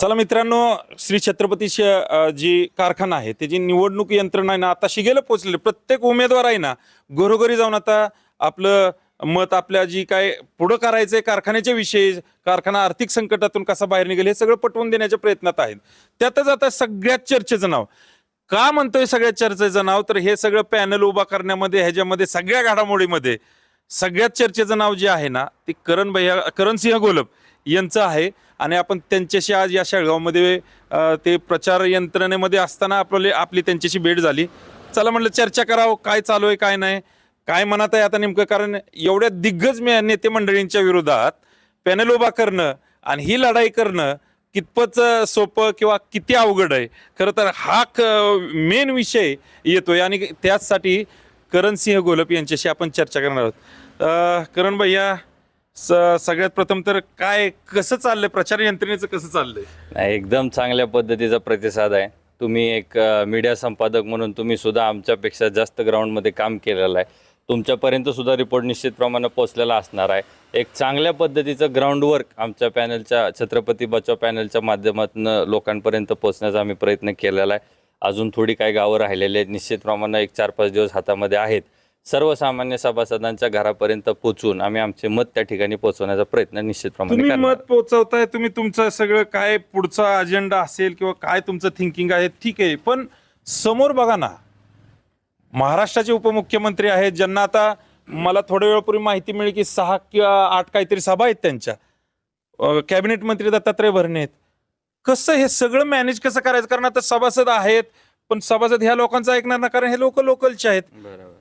चला मित्रांनो श्री छत्रपती श- जी कारखाना आहे त्याची निवडणूक यंत्रणा आहे ना आता शिगेला पोहोचलेली प्रत्येक उमेदवार आहे ना घरोघरी जाऊन आता आपलं मत आपल्या जी काय पुढं करायचंय कारखान्याच्या विषयी कारखाना आर्थिक संकटातून कसा बाहेर निघेल हे सगळं पटवून देण्याच्या प्रयत्नात आहेत. त्यातच आता सगळ्यात चर्चेचं नाव. का म्हणतोय सगळ्यात चर्चेचं नाव? तर हे सगळं पॅनल उभा करण्यामध्ये ह्याच्यामध्ये सगळ्या घडामोडीमध्ये सगळ्यात चर्चेचं नाव जे आहे ना ते करण भैया करणसिंह गोलप. यांचं आहे. आणि आपण त्यांच्याशी आज या शेळगावमध्ये ते प्रचार यंत्रणेमध्ये असताना आपले आपली त्यांच्याशी भेट झाली. चला म्हटलं चर्चा करावं काय चालू आहे काय नाही. काय मनात आहे आता नेमकं? कारण एवढ्या दिग्गज मे- नेते मंडळींच्या विरोधात पॅनल उभा करणं आणि ही लढाई करणं कितपत सोपं किंवा किती अवघड आहे? खरं तर हा मेन विषय येतोय आणि त्याचसाठी करणसिंह गोलप यांच्याशी आपण चर्चा करणार आहोत. करण भैया स सगळ्यात प्रथम तर काय कसं चाललंय? प्रचार यंत्रणेचं कसं चाललंय? नाही एकदम चांगल्या पद्धतीचा प्रतिसाद आहे. तुम्ही एक अ, मीडिया संपादक म्हणून तुम्ही सुद्धा आमच्यापेक्षा जास्त ग्राउंडमध्ये काम केलेलं आहे. तुमच्यापर्यंत सुद्धा रिपोर्ट निश्चितप्रमाणे पोहोचलेला असणार आहे. एक चांगल्या पद्धतीचं ग्राउंडवर्क आमच्या पॅनलच्या छत्रपती बचाव पॅनलच्या माध्यमातून लोकांपर्यंत पोहोचण्याचा आम्ही प्रयत्न केलेला आहे. अजून थोडी काही गावं राहिलेली आहेत. निश्चित प्रमाणात एक चार पाच दिवस हातामध्ये आहेत. सर्वसामान्य सभासदांच्या घरापर्यंत पोचून आम्ही आमचे मत त्या ठिकाणी पोहोचवण्याचा प्रयत्न निश्चितप्रमाणे तुम्ही मत पोहोचवताय तुम्ही तुमचं सगळं काय पुढचा अजेंडा असेल किंवा काय तुमचं थिंकिंग आहे ठीक आहे. पण समोर बघा ना महाराष्ट्राचे उपमुख्यमंत्री आहेत ज्यांना आता मला थोड्या वेळापूर्वी माहिती मिळेल की सहा किंवा आठ काहीतरी सभा आहेत त्यांच्या. अं, कॅबिनेट मंत्री दत्तात्रय भरणे आहेत. कसं हे सगळं मॅनेज कसं करायचं? कारण आता सभासद आहेत पण सभासद ह्या लोकांचं ऐकणार ना कारण हे लोक लोकलचे आहेत.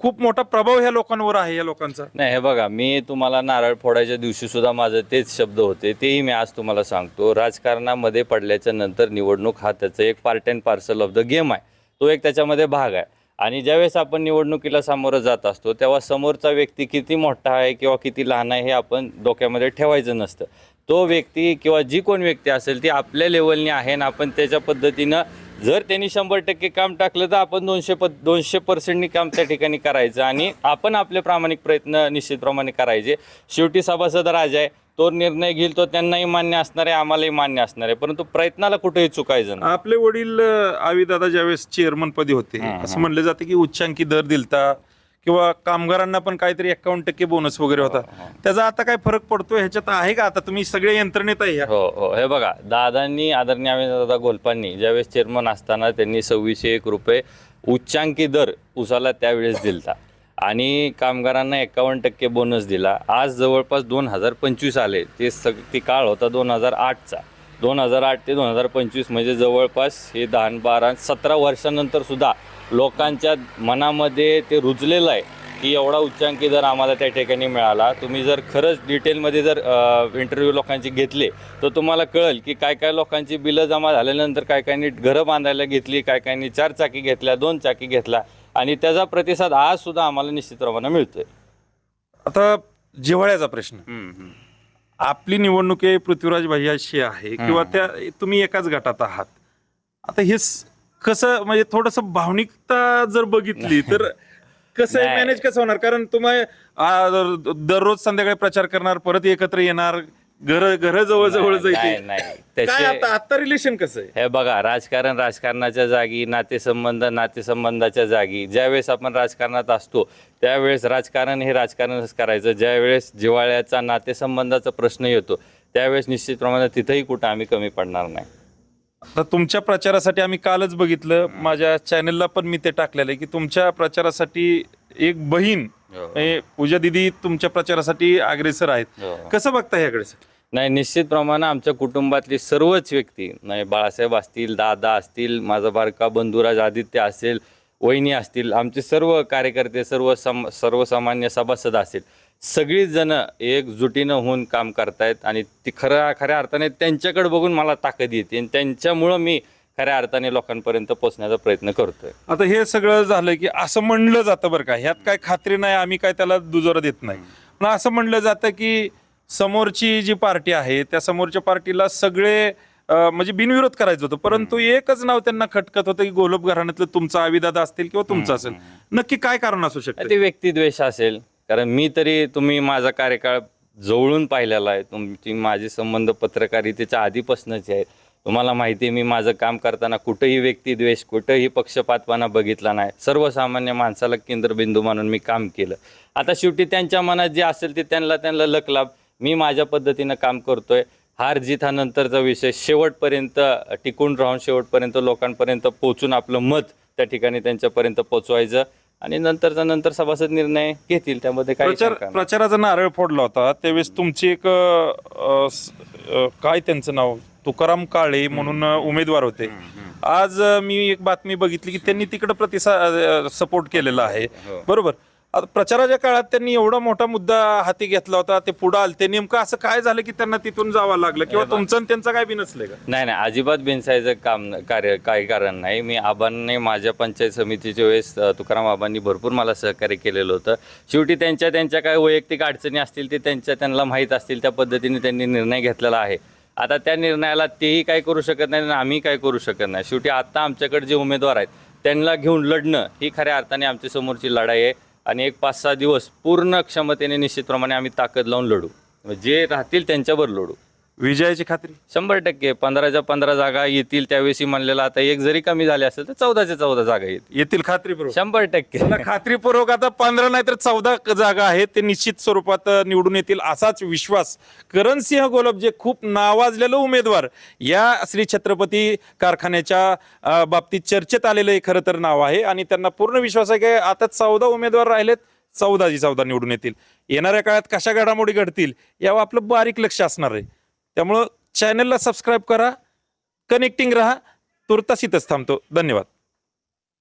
खूप मोठा प्रभाव ह्या लोकांवर आहे या लोकांचा. नाही हे बघा मी तुम्हाला नारळ फोडायच्या दिवशी सुद्धा माझं तेच शब्द होते तेही मी आज तुम्हाला सांगतो. राजकारणामध्ये पडल्याच्या नंतर निवडणूक हा त्याचं एक part and parcel of the game आहे. तो एक त्याच्यामध्ये भाग आहे. आणि ज्यावेळेस आपण निवडणुकीला सामोरं जात असतो तेव्हा समोरचा व्यक्ती किती मोठा आहे किंवा किती लहान आहे हे आपण डोक्यामध्ये ठेवायचं नसतं. तो व्यक्ती किंवा जी कोण व्यक्ती असेल ती आपल्या लेवलनी आहे आणि आपण त्याच्या पद्धतीनं जर त्यांनी शंभर टक्के काम टाकलं तर आपण दोनशे प दोनशे पर्सेंटनी काम त्या ठिकाणी करायचं आणि आपण आपले प्रामाणिक प्रयत्न निश्चितप्रमाणे करायचे. शेवटी सभासद राजा आहे तो निर्णय घेईल तो त्यांनाही मान्य असणार आहे आम्हालाही मान्य असणार आहे. परंतु प्रयत्नाला कुठेही चुकायचं नाही आपले वडील आवी दादा ज्यावेळेस चेअरमन पदी होते असं म्हणलं जाते की उच्चांकी दर दिलता किंवा कामगारांना पण काहीतरी एकावन्न टक्के बोनस वगैरे होता. त्याचा आता काय फरक पडतो ह्याच्यात आहे का आता? तुम्ही सगळे यंत्रणेत आहे? हो हो. हे बघा दादांनी आदरणीय दादा गोलपांनी ज्यावेळेस चेअरमन असताना त्यांनी सव्वीसशे एक रुपये उच्चांकी दर उसाला त्यावेळेस दिलता. आणि कामगारांना एकावन्न टक्के बोनस दिला. आज जवळपास दोन हजार पंचवीस आले. ते सग ती काळ होता दोन हजार आठचा. दोन हजार आठ ते दोन हजार पंचवीस म्हणजे जवळपास हे दहा बारा सतरा वर्षानंतर सुद्धा लोकांच्या मनामध्ये ते रुजलेलं आहे की एवढा उच्चांकी दर आम्हाला त्या ठिकाणी मिळाला. तुम्ही जर खरंच डिटेलमध्ये जर इंटरव्ह्यू लोकांचे घेतले तर तुम्हाला कळेल की काय काय लोकांची बिलं जमा झाल्यानंतर काय कायनी घरं बांधायला घेतली काय कायनी चार चाकी घेतल्या दोन चाकी घेतला आणि त्याचा प्रतिसाद आज सुद्धा आम्हाला निश्चित प्रमाणात मिळतोय. आता जिव्हाळ्याचा प्रश्न. आपली निवडणूक पृथ्वीराज भैयाशी आहे किंवा त्या तुम्ही एकाच गटात आहात. आता हे स- कसं म्हणजे थोडस भावनिकता जर बघितली तर कसं नाही. मॅनेज कसं होणार? कारण तुम्ही आ, दररोज संध्याकाळी प्रचार करणार परत एकत्र येणार घर घर जवळ जवळ नाही जायचे. नाही काय त्याचे आता आता रिलेशन कसं आहे? हे बघा राजकारण राजकारणाच्या जागी नातेसंबंध नातेसंबंधाच्या जागी. ज्यावेळेस आपण राजकारणात असतो त्यावेळेस राजकारण हे राजकारणच करायचं. ज्यावेळेस जिव्हाळ्याचा नातेसंबंधाचा प्रश्न येतो त्यावेळेस निश्चित प्रमाणात तिथंही कुठं आम्ही कमी पडणार नाही. आता तुमच्या प्रचारासाठी आम्ही कालच बघितलं माझ्या चॅनेलला पण मी ते टाकलेलं आहे की तुमच्या प्रचारासाठी एक बहीण हो. म्हणजे पूजा दिदी तुमच्या प्रचारासाठी अग्रेसर आहेत हो. कसं बघता ह्याकडे नाही निश्चित प्रमाणे आमच्या कुटुंबातली सर्वच व्यक्ती नाही बाळासाहेब असतील दादा असतील माझा बारका बंधुराज आदित्य असेल वहिनी असतील आमचे सर्व कार्यकर्ते सर्व सम सर्वसामान्य सभासद असतील सगळीच जण एकजुटीनं होऊन काम करतायत आणि ती खऱ्या खऱ्या अर्थाने त्यांच्याकडे बघून मला ताकद येते आणि त्यांच्यामुळं मी खऱ्या अर्थाने लोकांपर्यंत पोहोचण्याचा प्रयत्न करतोय. आता हे सगळं झालं की असं म्हणलं जातं बरं का? ह्यात काय खात्री नाही आम्ही काय त्याला दुजोरा देत नाही. पण असं म्हणलं जातं की समोरची जी पार्टी आहे त्या समोरच्या पार्टीला सगळे म्हणजे बिनविरोध करायचं होतं. परंतु एकच नाव त्यांना खटकत होतं की गोलब घराण्यातलं तुमचा आविदादा असतील किंवा तुमचं असेल. नक्की काय कारण असू शकतं? ते व्यक्तिद्वेष असेल. कारण मी तरी तुम्ही माझा कार्यकाळ जवळून पाहिलेला आहे. तुमची माझे संबंध पत्रकारितेच्या आधीपासूनच आहेत तुम्हाला माहिती आहे मी माझं काम करताना कुठंही व्यक्तिद्वेष कुठंही पक्षपातपणा बघितला नाही. सर्वसामान्य माणसाला केंद्रबिंदू मानून मी काम केलं. आता शेवटी त्यांच्या मनात जे असेल ते त्यांना त्यांना लक लाभ मी माझ्या पद्धतीनं काम करतोय. हार जीत हा नंतरचा विषय शेवटपर्यंत टिकून राहून शेवटपर्यंत लोकांपर्यंत पोचून आपलं मत त्या ठिकाणी त्यांच्यापर्यंत पोचवायचं. आणि नंतरचा नंतर सभासद निर्णय घेतील त्यामध्ये काही प्रचार शंका नाही. प्रचाराचा नारळ फोडला होता. त्यावेळेस तुमची एक अ, स- अ, काय त्यांचं नाव? तुकाराम काळे म्हणून अ, उमेदवार होते. आज अ, मी एक बातमी बघितली की त्यांनी तिकडे प्रतिसाद सपोर्ट केलेला आहे. हो. बरोबर. आता प्रचाराच्या काळात त्यांनी एवढा मोठा मुद्दा हाती घेतला होता ते पुढे आले ते नेमकं असं काय झालं की त्यांना तिथून जावं लागलं? किंवा तुमचं आणि त्यांचं काय बी नसलंय का? नाही नाही अजिबात बिनसायचं काम कार्य काही कारण नाही. मी आबांनी माझ्या पंचायत समितीच्या वेळेस अ, तुकाराम आबांनी भरपूर मला सहकार्य केलेलं होतं. शेवटी त्यांच्या त्यांच्या काही वैयक्तिक अडचणी असतील ते त्यांच्या त्यांना माहीत असतील त्या पद्धतीने त्यांनी निर्णय घेतलेला आहे. आता त्या निर्णयाला तेही काय करू शकत नाही आणि आम्ही काय करू शकत नाही. शेवटी आता आमच्याकडे जे उमेदवार आहेत त्यांना घेऊन लढणं ही खऱ्या अर्थाने आमच्या समोरची लढाई आहे. आणि एक पाच सहा दिवस पूर्ण क्षमतेने निश्चितप्रमाणे आम्ही ताकद लावून लढू. म्हणजे जे राहतील त्यांच्यावर लढू. विजयाची खात्री? शंभर टक्के. पंधराच्या पंधरा जागा येतील त्यावेळी म्हणलेला आता एक जरी कमी झाले असेल तर चौदाच्या चौदा जागा येतील. येतील खात्रीपूर्वक शंभर टक्के. मला खात्रीपूर्वक आता पंधरा नाही तर चौदा जागा आहेत ते निश्चित स्वरूपात निवडून येतील असाच विश्वास. करणसिंह गोलब जे खूप नावाजलेलं उमेदवार या श्री छत्रपती कारखान्याच्या अ, बाबतीत चर्चेत आलेलं हे खरं तर नाव आहे आणि त्यांना पूर्ण विश्वास आहे की आता चौदा उमेदवार राहिलेत चौदाची चौदा निवडून येतील. येणाऱ्या काळात कशा घडामोडी घडतील यावर आपलं बारीक लक्ष असणार आहे. त्यामुळं चॅनलला सबस्क्राईब करा कनेक्टिंग राहा तुर्तास इथंच थांबतो. धन्यवाद.